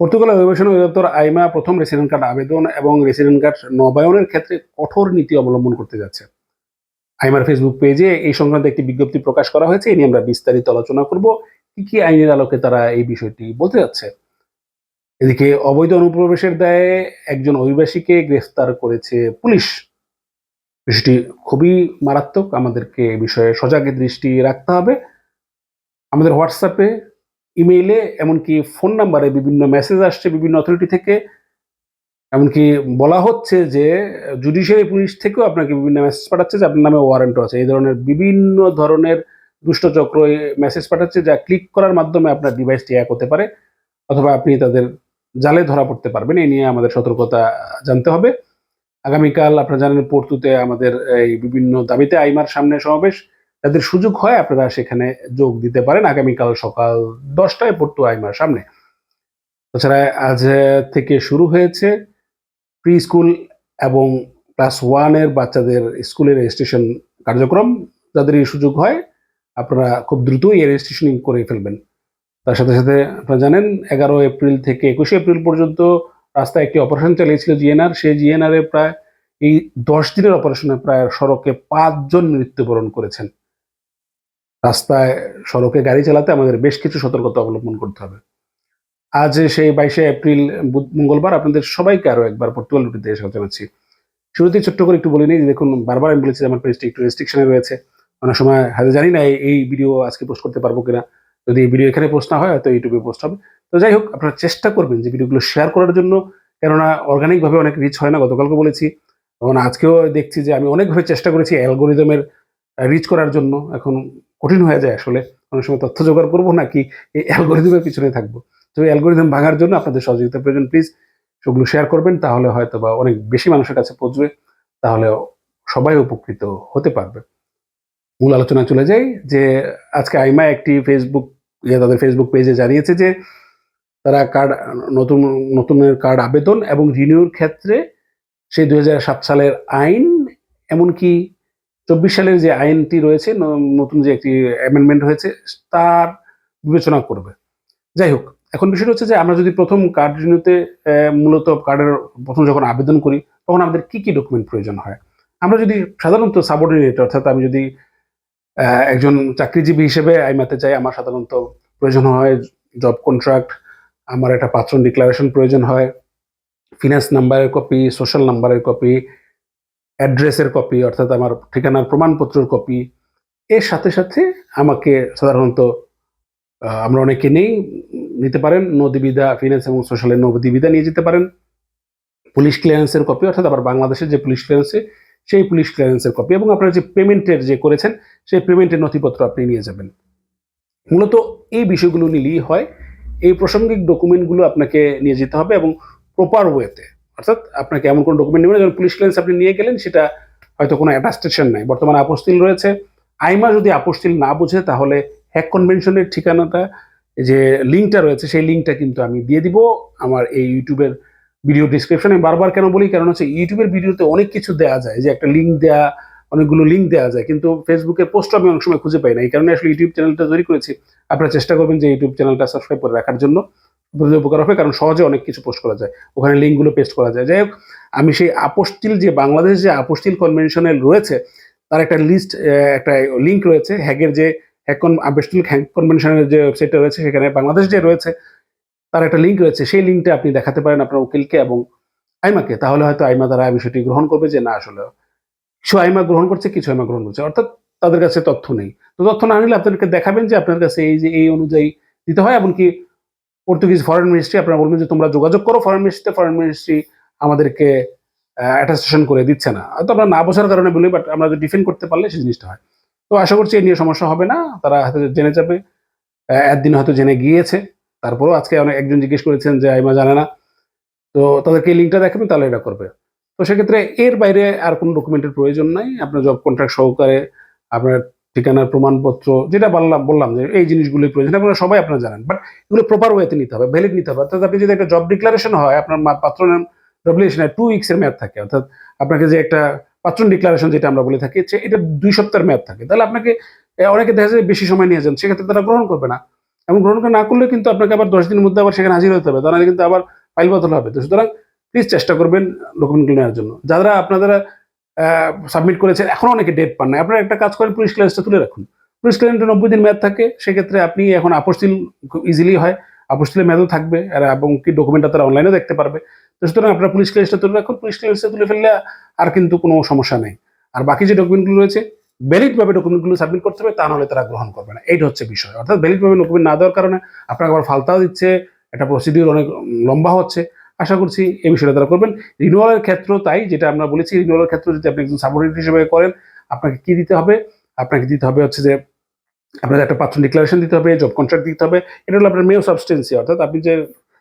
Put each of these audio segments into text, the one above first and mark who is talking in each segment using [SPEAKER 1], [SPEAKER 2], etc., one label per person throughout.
[SPEAKER 1] Portugal অভিবাসন অধিদপ্তর আইমা প্রথম রেসিডেন্ট কার্ড আবেদন এবং রেসিডেন্ট কার্ড নবায়নের ক্ষেত্রে কঠোর নীতি অবলম্বন করতে যাচ্ছে। আইমার ফেসবুক পেজে এই সংক্রান্ত একটি বিজ্ঞপ্তি প্রকাশ করা হয়েছে। এই নিয়ে আমরা বিস্তারিত আলোচনা করব। কি কি আইনের আলোকে তারা এই বিষয়টি বলতে যাচ্ছে? এদিকে অবৈধ অনুপ্রবেশের দায়ে একজন অভিবাসীকে গ্রেফতার করেছে পুলিশ। বিষয়টি খুবই মারাত্মক। আমাদেরকে এ বিষয়ে সজাগ দৃষ্টি রাখতে হবে। আমাদের হোয়াটসঅ্যাপে ইমেইলে, এমনকি ফোন নাম্বারে বিভিন্ন মেসেজ আসছে বিভিন্ন অথরিটি থেকে। এমনকি বলা হচ্ছে যে জুডিশিয়ারি পুলিশ থেকেও আপনাকে বিভিন্ন মেসেজ পাঠাচ্ছে যে, আপনার নামে ওয়ারেন্টও আছে। এই ধরনের বিভিন্ন ধরনের দুষ্টচক্র মেসেজ পাঠাচ্ছে যা ক্লিক করার মাধ্যমে আপনার ডিভাইসটি এক হতে পারে, অথবা আপনি তাদের জালে ধরা পড়তে পারবেন। এই নিয়ে আমাদের সতর্কতা জানতে হবে। আগামীকাল আপনারা জানেন, পর্তুতে আমাদের এই বিভিন্ন দাবিতে আইমার সামনে সমাবেশ। তাদের সুযোগ হয় আপনারা সেখানে যোগ দিতে পারেন। আগামীকাল সকাল দশটায় পড়তো আইমার সামনে। তাছাড়া আজ থেকে শুরু হয়েছে প্রি স্কুল এবং ক্লাস ওয়ানের বাচ্চাদের স্কুলের রেজিস্ট্রেশন কার্যক্রম। যাদের এই সুযোগ হয়, আপনারা খুব দ্রুতই এই রেজিস্ট্রেশনিং করে ফেলবেন। তার সাথে সাথে আপনারা জানেন, এগারো এপ্রিল থেকে একুশে এপ্রিল পর্যন্ত রাস্তায় একটি অপারেশন চালিয়েছিল জিএনআর। সেই জিএনআর এ প্রায় এই দশ দিনের অপারেশনে প্রায় সড়কে পাঁচজন মৃত্যুবরণ করেছেন। রাস্তায় সড়কে গাড়ি চালাতে আমাদের বেশ কিছু সতর্কতা অবলম্বন করতে হবে। আজ সেই বাইশে এপ্রিল মঙ্গলবার আপনাদের সবাইকে আরও একবার পর্তুগাল রুটিতে এসে জানাচ্ছি। শুরুতেই ছোট্ট করে একটু বলে নিই দেখুন, বারবার আমি বলেছি আমার পেজটি একটু রেস্ট্রিকশনে রয়েছে। অনেক সময় হয়তো জানি না এই- এই ভিডিও আজকে পোস্ট করতে পারব কিনা। যদি এই ভিডিও এখানে পোস্ট না হয়, হয়তো ইউটিউবে পোস্ট হবে। তো যাই হোক, আপনারা চেষ্টা করবেন যে ভিডিওগুলো শেয়ার করার জন্য। কেননা অর্গানিকভাবে অনেক রিচ হয় না, গতকালকে বলেছি। এবং আজকেও দেখছি যে আমি অনেকভাবে চেষ্টা করেছি অ্যালগোরিদমের রিচ করার জন্য। এখন কঠিন হয়ে যায় আসলে। অনেক সময় তথ্য জোগাড় করব নাকি এই অ্যালগোরিদমের পিছনে থাকব। তো এই অ্যালগোরিদম ভাঙার জন্য আপনাদের সহযোগিতা প্রয়োজন প্লিজ সেগুলো শেয়ার করবেন, তাহলে হয়তো বা অনেক বেশি মানুষের কাছে পৌঁছবে, তাহলে সবাই উপকৃত হতে পারবে। মূল আলোচনা চলে যাই, যে আজকে আইমা একটি ফেসবুক ইয়ে তাদের ফেসবুক পেজে জানিয়েছে যে তারা কার্ড, নতুন, নতুনের কার্ড আবেদন এবং রিনিউর ক্ষেত্রে সেই দুই হাজার সাত সালের আইন, এমনকি চব্বিশ সালের যে আইনটি রয়েছে নতুন যে একটি অ্যামেন্ডমেন্ট হয়েছে, তার বিবেচনা করবে। যাই হোক, এখন বিষয়টা হচ্ছে যে আমরা যদি প্রথম কার্ড রিনিউতে মূলত কার্ডের প্রথম যখন আবেদন করি, তখন আমাদের কি কি ডকুমেন্ট প্রয়োজন হয়? আমরা যদি সাধারণত সাবঅর্ডিনেট অর্থাৎ আমি যদি একজন চাকরিজীবী হিসেবে আইমাতে চাই, আমার সাধারণত প্রয়োজন হয় জব কন্ট্রাক্ট আমার একটা পাত্রন ডিক্লারেশন প্রয়োজন হয় ফিনান্স নাম্বারের কপি সোশ্যাল নাম্বারের কপি অ্যাড্রেসের কপি অর্থাৎ আমার ঠিকানার প্রমাণপত্রের কপি এর সাথে সাথে আমাকে সাধারণত আমরা অনেকে নেই, নিতে পারেন, নদীবিদা ফিনান্স এবং সোশ্যালের নদীবিদা নিয়ে যেতে পারেন। পুলিশ ক্লিয়ারেন্সের কপি অর্থাৎ আবার বাংলাদেশের যে পুলিশ ক্লিয়ারেন্সে সেই পুলিশ ক্লিয়ারেন্সের কপি এবং আপনারা যে পেমেন্টের যে করেছেন, সেই পেমেন্টের নথিপত্র আপনি নিয়ে যাবেন। মূলত এই বিষয়গুলো নিলেই হয়, এই প্রাসঙ্গিক ডকুমেন্টগুলো আপনাকে নিয়ে যেতে হবে এবং প্রপার ওয়েতে অর্থাৎ আপনাকে এমন কোনো ডকুমেন্ট নেবেন যেমন পুলিশ ক্লিয়ারেন্স আপনি নিয়ে গেলেন? সেটা হয়তো কোনো অ্যাটাস্টেশন নাই। বর্তমানে আপোস্তিল রয়েছে। আইমা যদি আপোস্তিল না বুঝে, তাহলে হ্যাক কনভেনশনের ঠিকানাটা, যে লিঙ্কটা রয়েছে, সেই লিঙ্কটা কিন্তু আমি দিয়ে দিব। আমার এই ইউটিউবের ভিডিও ডিসক্রিপশনে বারবার কেন বলি, কারণ হচ্ছে ইউটিউবের ভিডিওতে অনেক কিছু দেওয়া যায়, যে একটা লিঙ্ক দেওয়া অনেকগুলো লিঙ্ক দেওয়া যায়, কিন্তু ফেসবুকের পোস্ট আমি অনেক সময় খুঁজে পাই না। এই কারণে আসলে ইউটিউব চ্যানেলটা তৈরি করেছি। আপনারা চেষ্টা করবেন যে ইউটিউব চ্যানেলটা সাবস্ক্রাইব করে রাখার জন্য। বুঝতে উপকার হবে কারণ সহজে অনেক কিছু পোস্ট করা যায়। ওখানে লিঙ্কগুলো পেস্ট করা যায়। যাই হোক, আমি সেই আপোস্টিল যে বাংলাদেশ যে আপোস্টিল কনভেনশনের রয়েছে, তার একটা লিস্ট একটা লিঙ্ক রয়েছে। হ্যাগের যে হ্যাক আপোস্টিল হ্যাক কনভেনশনের যে ওয়েবসাইটটা রয়েছে, সেখানে বাংলাদেশ যে রয়েছে, তার একটা লিঙ্ক রয়েছে। সেই লিঙ্কটা আপনি দেখাতে পারেন আপনার উকিলকে এবং আইমাকে। তাহলে হয়তো আইমা দ্বারা বিষয়টি গ্রহণ করবে যে, না, আসলে কিছু আইমা গ্রহণ করছে, কিছু আইমা গ্রহণ করছে। অর্থাৎ তাদের কাছে তথ্য নেই। তো তথ্য না নিলে আপনাদেরকে দেখাবেন যে আপনার কাছে এই যে, এই অনুযায়ী দিতে হয়, এমনকি পর্তুগিজ ফরেন মিনিস্ট্রি আপনারা বলবেন যে তোমরা যোগাযোগ করো ফরেন মিনিস্ট্রিতে ফরেন মিনিস্ট্রি আমাদেরকে অ্যাটাস্টেশন করে দিচ্ছে না। হয়তো আমরা না বোঝার কারণে বলি বাট আমরা যদি ডিফেন্ড করতে পারলে সেই জিনিসটা হয়। তো আশা করছি এই নিয়ে সমস্যা হবে না। তারা হয়তো জেনে যাবে একদিন হয়তো জেনে গিয়েছে। তারপরেও আজকে অনেক একজন জিজ্ঞেস করেছেন যে আইমা জানে না। তো তাদেরকে এই লিঙ্কটা দেখাবেন, তাহলে এটা করবে। তো সেক্ষেত্রে এর বাইরে আর কোনো ডকুমেন্টের প্রয়োজন নাই। আপনার জব কন্ট্রাক্ট সহকারে আপনার ঠিকানার প্রমাণপত্র, যেটা বললাম বললাম যে এই জিনিসগুলোই প্রয়োজন। আপনারা সবাই আপনারা জানেন বাট এগুলো প্রপার ওয়েতে নিতে হবে ভ্যালিড নিতে হবে। অর্থাৎ আপনি যদি একটা জব ডিক্লারেশন হয়, আপনার পাত্র নাম ডব্লিউশনে টু উইক্সের মেয়াদ থাকে, অর্থাৎ আপনাকে যে একটা পাত্রন ডিক্লারেশন যেটা আমরা বলে থাকি এটা দুই সপ্তাহের মেয়াদ থাকে। তাহলে আপনাকে অনেকে দেখা যায় বেশি সময় নিয়ে যান, সেক্ষেত্রে তারা গ্রহণ করবে না। এবং গ্রহণ না করলে কিন্তু আপনাকে আবার দশ দিনের মধ্যে আবার সেখানে হাজির হতে হবে, তাহলে কিন্তু আবার ফাইল বদল হবে। তো সুতরাং প্লিজ চেষ্টা করবেন ডকুমেন্টগুলো নেওয়ার জন্য। যারা আপনারা সাবমিট করেছেন, এখনও অনেকে ডেট পান না আপনারা একটা কাজ করেন, পুলিশ ক্লিয়ারেন্সটা তুলে রাখুন। পুলিশ ক্লিয়ারেন্সটা নব্বই দিন মেয়াদ থাকে, সেক্ষেত্রে আপনি এখন আপস্তিল ইজিলি হয়। আপস্তিলের মেয়াদও থাকবে এবং কি ডকুমেন্টটা তারা অনলাইনে দেখতে পারবে। তো সুতরাং আপনার পুলিশ ক্লিয়ারেন্সটা তুলে রাখুন, পুলিশ ক্লিয়ারেন্সটা তুলে ফেললে আর কিন্তু কোনো সমস্যা নেই। আর বাকি যে ডকুমেন্টগুলো রয়েছে ভ্যালিডভাবে ডকুমেন্টগুলো সাবমিট করতে হবে, তা নাহলে তারা গ্রহণ করবে না। এইটা হচ্ছে বিষয়। অর্থাৎ ভ্যালিডভাবে ডকুমেন্ট না দেওয়ার কারণে আপনাকে আবার ফালতাও দিচ্ছে, একটা প্রসিডিউর অনেক লম্বা হচ্ছে। আশা করছি এই বিষয়টা তারা করবেন। রিনুয়ালের ক্ষেত্র তাই, যেটা আমরা বলেছি রিনুয়ালের ক্ষেত্রে যদি আপনি একজন সাবঅর্ডিনেট হিসেবে করেন, আপনাকে কি দিতে হবে? আপনাকে দিতে হবে হচ্ছে যে, আপনাকে একটা পাত্র ডিক্লারেশন দিতে হবে জব কন্ট্রাক্ট দিতে হবে। এটা হলো আপনার মেয় সাবস্টেন্সি অর্থাৎ আপনি যে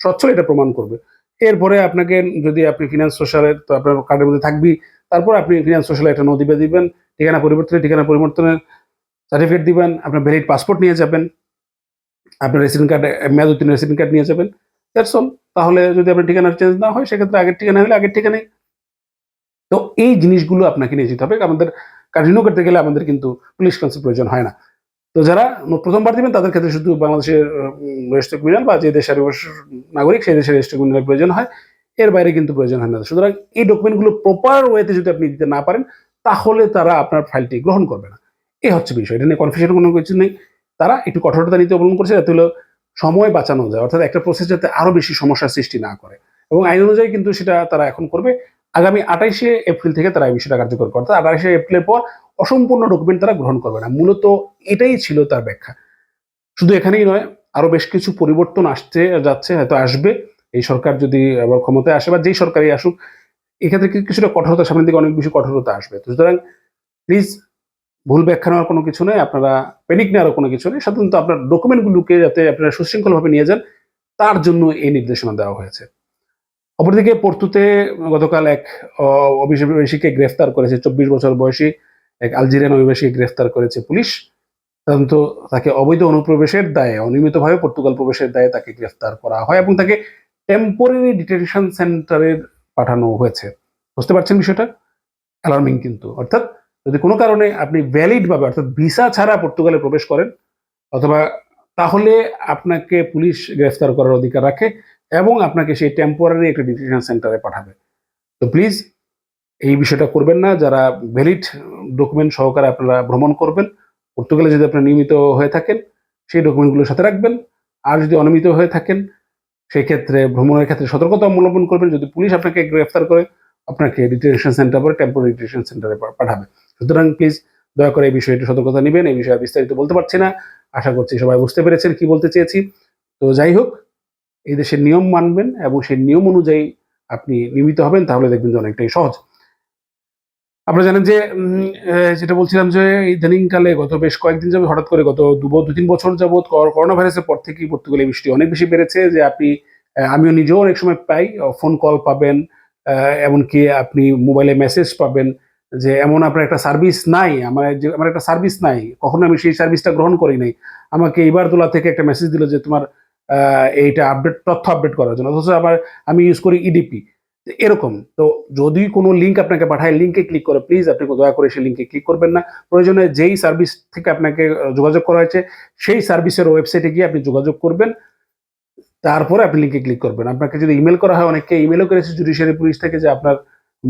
[SPEAKER 1] স্বচ্ছ এটা প্রমাণ করবে। এরপরে আপনাকে যদি আপনি ফিনান্স সোশ্যালের তো আপনার কার্ডের মধ্যে থাকবি তারপর আপনি ফিনান্স সোশ্যালে একটা নদীবে দিবেন। ঠিকানা পরিবর্তনের ঠিকানা পরিবর্তনের সার্টিফিকেট দিবেন। আপনার ভ্যালিড পাসপোর্ট নিয়ে যাবেন। আপনার রেসিডেন্ট কার্ড মেয়াদ উত্তীর্ণ রেসিডেন্ট কার্ড নিয়ে যাবেন। দ্যাটস অল তাহলে যদি আপনার ঠিকানা চেঞ্জ না হয়, সেক্ষেত্রে আগের ঠিকানা হলে আগের ঠিকানায়। তো এই জিনিসগুলো আপনাকে নিয়ে যেতে হবে আমাদের কন্টিনিউ করতে গেলে আমাদের কিন্তু পুলিশ কাউন্সিল প্রয়োজন হয় না। তো যারা প্রথমবার দিবেন, তাদের ক্ষেত্রে শুধু বাংলাদেশের রেজিস্ট্রি ক্রিমিনাল বা যে দেশের নাগরিক, সেই দেশের রেজিস্ট্রি ক্রিমিনাল প্রয়োজন হয়। এর বাইরে কিন্তু প্রয়োজন হয় না। সুতরাং এই ডকুমেন্টগুলো প্রপার ওয়েতে যদি আপনি দিতে না পারেন, তাহলে তারা আপনার ফাইলটি গ্রহণ করবে না। এই হচ্ছে বিষয়। এটা নিয়ে কনফিউশন কোনো কিছু নেই। তারা একটু কঠোরতা নিতে অবলম্বন করছে, যাতে হলো সময় বাঁচানো যায়, অর্থাৎ একটা প্রসেস যাতে আরও বেশি সমস্যার সৃষ্টি না করে। এবং আইন অনুযায়ী কিন্তু সেটা তারা এখন করবে। আগামী আঠাইশে এপ্রিল থেকে তারা এই বিষয়টা কার্যকর করতে আঠাইশে এপ্রিলের পর অসম্পূর্ণ ডকুমেন্ট তারা গ্রহণ করবে না। মূলত এটাই ছিল তার ব্যাখ্যা। শুধু এখানেই নয়, আরও বেশ কিছু পরিবর্তন আসতে যাচ্ছে, হয়তো আসবে। এই সরকার যদি আবার ক্ষমতায় আসে বা যেই সরকারই আসুক, এক্ষেত্রে কিছুটা কঠোরতা, সামনের দিকে অনেক বেশি কঠোরতা আসবে। তো সুতরাং প্লিজ ভুল ব্যাখ্যা নেওয়ার কোনো কিছু নেই, আপনারা প্যানিক নেওয়ার কোনো কিছু নেই, সাধারণত আপনার ডকুমেন্টগুলোকে যাতে আপনারা সুশৃঙ্খলভাবে নিয়ে যান, তার জন্য এই নির্দেশনা দেওয়া হয়েছে। অপরদিকে পর্তুতে গতকাল এক অভিবাসীকে গ্রেফতার করেছে, চব্বিশ বছর বয়সী এক আলজেরিয়ান অভিবাসীকে গ্রেফতার করেছে পুলিশ। সাধারণত তাকে অবৈধ অনুপ্রবেশের দায়ে, অনিয়মিতভাবে পর্তুগাল প্রবেশের দায়ে তাকে গ্রেফতার করা হয় এবং তাকে টেম্পোরারি ডিটেনশন সেন্টারে পাঠানো হয়েছে। বুঝতে পারছেন বিষয়টা? অ্যালার্মিং কিন্তু, অর্থাৎ যদি কোনো কারণে আপনি ভ্যালিড ভাবে, অর্থাৎ ভিসা ছাড়া পর্তুগালে প্রবেশ করেন, অথবা তাহলে আপনাকে পুলিশ গ্রেফতার করার অধিকার রাখে এবং আপনাকে সেই টেম্পোরারি একটা ডিটেনশন সেন্টারে পাঠাবে। তো প্লিজ এই বিষয়টা করবেন না। যারা ভ্যালিড ডকুমেন্ট সহকারে আপনারা ভ্রমণ করবেন, পর্তুগালে যদি আপনারা নিয়মিত হয়ে থাকেন, সেই ডকুমেন্টগুলোর সাথে রাখবেন। আর যদি অনিয়মিত হয়ে থাকেন সেই ক্ষেত্রে ভ্রমণের ক্ষেত্রে সতর্কতা অবলম্বন করবেন। যদি পুলিশ আপনাকে গ্রেফতার করে, আপনাকে ডিটেনশন সেন্টার পরে টেম্পোরারি ডিটেনশন সেন্টারে পাঠাবে। সুতরাং প্লিজ দয়া করে এই বিষয়টি সতর্কতা নেবেন, এই বিষয়ে বিস্তারিত বলতে পারছি না। আশা করছি সবাই বুঝতে পেরেছেন কি বলতে চেয়েছি। তো যাই হোক, এই দেশের নিয়ম মানবেন এবং সেই নিয়ম অনুযায়ী আপনি নিয়মিত হবেন, তাহলে দেখবেন যে অনেকটাই সহজ। আপনারা জানেন যে যেটা বলছিলাম যে ইদানিংকালে গত বেশ কয়েকদিন যাবে হঠাৎ করে গত দু দু তিন বছর যাবত করোনা ভাইরাসের পর থেকেই পর্তুগালে বৃষ্টি অনেক বেশি বেড়েছে যে আপনি আমিও নিজেও অনেক সময় পাই ফোন কল পাবেন এমনকি আপনি মোবাইলে মেসেজ পাবেন। যে এমন আপনার একটা সার্ভিস নাই, আমার যে, আমার একটা সার্ভিস নাই, কখনো আমি সেই সার্ভিসটা গ্রহণ করি নাই। আমাকে এবার দোলা থেকে একটা মেসেজ দিল যে তোমার এইটা আপডেট তথ্য আপডেট করার জন্য। অথচ আমার আমি ইউজ করি ইডিপি এরকম। তো যদি কোনো লিঙ্ক আপনাকে পাঠায় লিঙ্কে ক্লিক করে। প্লিজ আপনি দয়া করে সেই লিঙ্কে ক্লিক করবেন না। প্রয়োজনে যেই সার্ভিস থেকে আপনাকে যোগাযোগ করা হয়েছে, সেই সার্ভিসের ওয়েবসাইটে গিয়ে আপনি যোগাযোগ করবেন। তারপরে আপনি লিঙ্কে ক্লিক করবেন। আপনাকে যদি ইমেল করা হয়, অনেককে ইমেলও করেছে জুডিশিয়ারি পুলিশ থেকে যে আপনার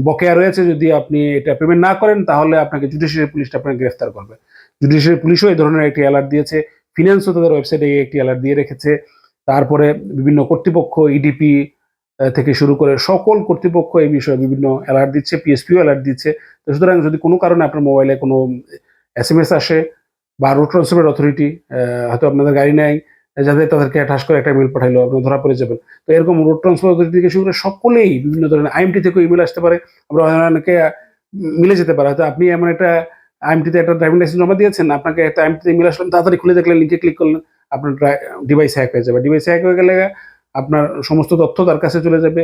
[SPEAKER 1] বকেয়া রয়েছে, যদি আপনি এটা পেমেন্ট না করেন, তাহলে আপনাকে জুডিশিয়ারি পুলিশটা আপনাকে গ্রেফতার করবে। জুডিশিয়ারি পুলিশও এই ধরনের একটি অ্যালার্ট দিয়েছে। ফিনান্সও তাদের ওয়েবসাইটে একটি অ্যালার্ট দিয়ে রেখেছে। তারপরে বিভিন্ন কর্তৃপক্ষ ইডিপি থেকে শুরু করে সকল কর্তৃপক্ষ এই বিষয়ে বিভিন্ন অ্যালার্ট দিচ্ছে পিএসপিও অ্যালার্ট দিচ্ছে। তো সুতরাং যদি কোনো কারণে আপনার মোবাইলে কোনো এস এম এস আসে বা রোড ট্রান্সপোর্ট অথরিটি হয়তো আপনাদের গাড়ি নেয় যাদের তাদেরকে ঠাস করে একটা ইমেল পাঠাইলো, আপনি ধরা পড়ে যাবেন। তো এরকম রোড ট্রান্সফার অথরিটি থেকে শুরু করে, সকলেই বিভিন্ন ধরনের আইএমটি থেকে ইমেল আসতে পারে। আমরা অনেকে মিলে যেতে পারে। হয়তো আপনি এমন একটা আইএমটিতে একটা ড্রাইভিং লাইসেন্স জমা দিয়েছেন, আপনাকে একটা আইএমটিতে ইমেল আসলেন, তাড়াতাড়ি খুলে দেখলেন লিঙ্কে ক্লিক করলেন, আপনার ডিভাইস হ্যাক হয়ে যাবে। ডিভাইস হ্যাক হয়ে গেলে আপনার সমস্ত তথ্য তার কাছে চলে যাবে।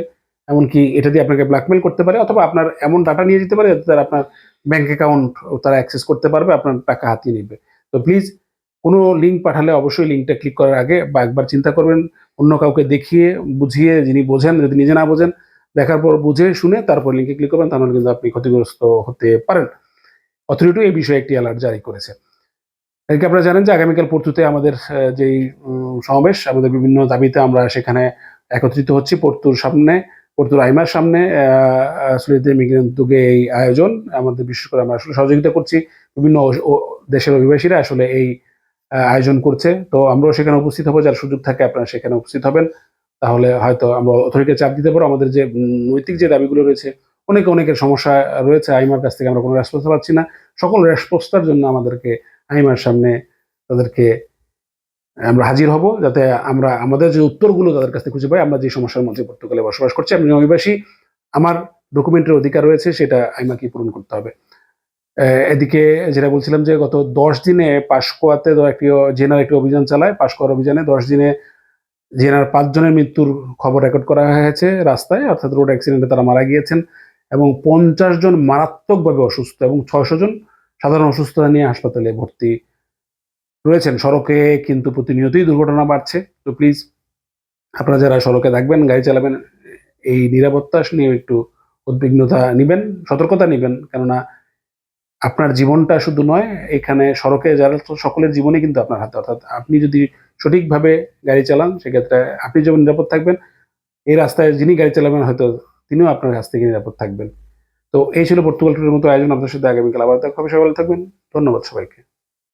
[SPEAKER 1] এমনকি এটা দিয়ে আপনাকে ব্ল্যাকমেল করতে পারে, অথবা আপনার এমন ডাটা নিয়ে যেতে পারে যাতে তারা আপনার ব্যাঙ্ক অ্যাকাউন্ট তারা অ্যাক্সেস করতে পারবে, আপনার টাকা হাতিয়ে নেবে। তো প্লিজ কোনো লিঙ্ক পাঠালে অবশ্যই লিঙ্কটা ক্লিক করার আগে বা একবার চিন্তা করবেন, অন্য কাউকে দেখিয়ে, বুঝিয়ে যিনি বোঝেন, যদি নিজে না বোঝেন, দেখার পর বুঝে শুনে তারপর লিঙ্কে ক্লিক করবেন, তাহলে কিন্তু আপনি ক্ষতিগ্রস্ত হতে পারেন। অথরিটিও এই বিষয়ে একটি অ্যালার্ট জারি করেছে। এদিকে আপনারা জানেন যে আগামীকাল পর্তুতে আমাদের যেই সমাবেশ, আমাদের বিভিন্ন দাবিতে আমরা সেখানে একত্রিত হচ্ছি। পর্তুর সামনে, পর্তুর আইমার সামনে আসলে মিগ্রেন উদ্যোগে এই আয়োজন, আমাদের বিশেষ করে আমরা আসলে সহযোগিতা করছি। বিভিন্ন দেশের অভিবাসীরা আসলে এই আয়োজন করছে। তো আমরাও সেখানে উপস্থিত হব। যার সুযোগ থাকে আপনারা সেখানে উপস্থিত হবেন। তাহলে হয়তো আমরা অথরিটিকে চাপ দিতে পারব। আমাদের যে নৈতিক যে দাবিগুলো রয়েছে, অনেকে অনেকের সমস্যা রয়েছে। আইমার কাছ থেকে আমরা কোনো রেসপন্স পাচ্ছি না। সকল রেসপন্সটার জন্য আমাদেরকে আইমার সামনে তাদেরকে আমরা হাজির হব। যাতে আমরা, আমাদের যে উত্তরগুলো তাদের কাছ থেকে খুঁজে পাই, আমরা যে সমস্যার মধ্যে পর্তুগালে বসবাস করছি, আমি অভিবাসী আমার ডকুমেন্টের অধিকার রয়েছে, সেটা আইমাকে পূরণ করতে হবে। এদিকে যেটা বলছিলাম যে গত দশ দিনে পাশকোয়াতে একটি, জেনার একটি অভিযান চালায়, পাশকোয়ার অভিযানে দশ দিনে জেনার পাঁচজনের মৃত্যুর খবর রেকর্ড করা হয়েছে রাস্তায়, অর্থাৎ রোড অ্যাক্সিডেন্টে তারা মারা গিয়েছেন এবং পঞ্চাশ জন মারাত্মকভাবে অসুস্থ এবং ছয়শো জন সাধারণ অসুস্থতা নিয়ে হাসপাতালে ভর্তি রয়েছেন। সড়কে কিন্তু প্রতিনিয়তই দুর্ঘটনা বাড়ছে। তো প্লিজ আপনারা যারা সড়কে থাকবেন, গাড়ি চালাবেন, এই নিরাপত্তা নিয়ে একটু উদ্বিগ্নতা নেবেন, সতর্কতা নেবেন, কেননা আপনার জীবনটা শুধু নয়, এখানে সড়কে যারা তো সকলের জীবনে কিন্তু আপনার হাতে। অর্থাৎ আপনি যদি সঠিকভাবে গাড়ি চালান, সেক্ষেত্রে আপনি যেমন নিরাপদ থাকবেন, এই রাস্তায় যিনি গাড়ি চালাবেন, হয়তো তিনিও আপনার কাছ থেকে নিরাপদ থাকবেন। তো এই ছিল পর্তুগাল টুরের মতো আয়োজন। আপনার সাথে আগামীকাল আবার দেখা হবে। সবাই থাকবেন। ধন্যবাদ সবাইকে।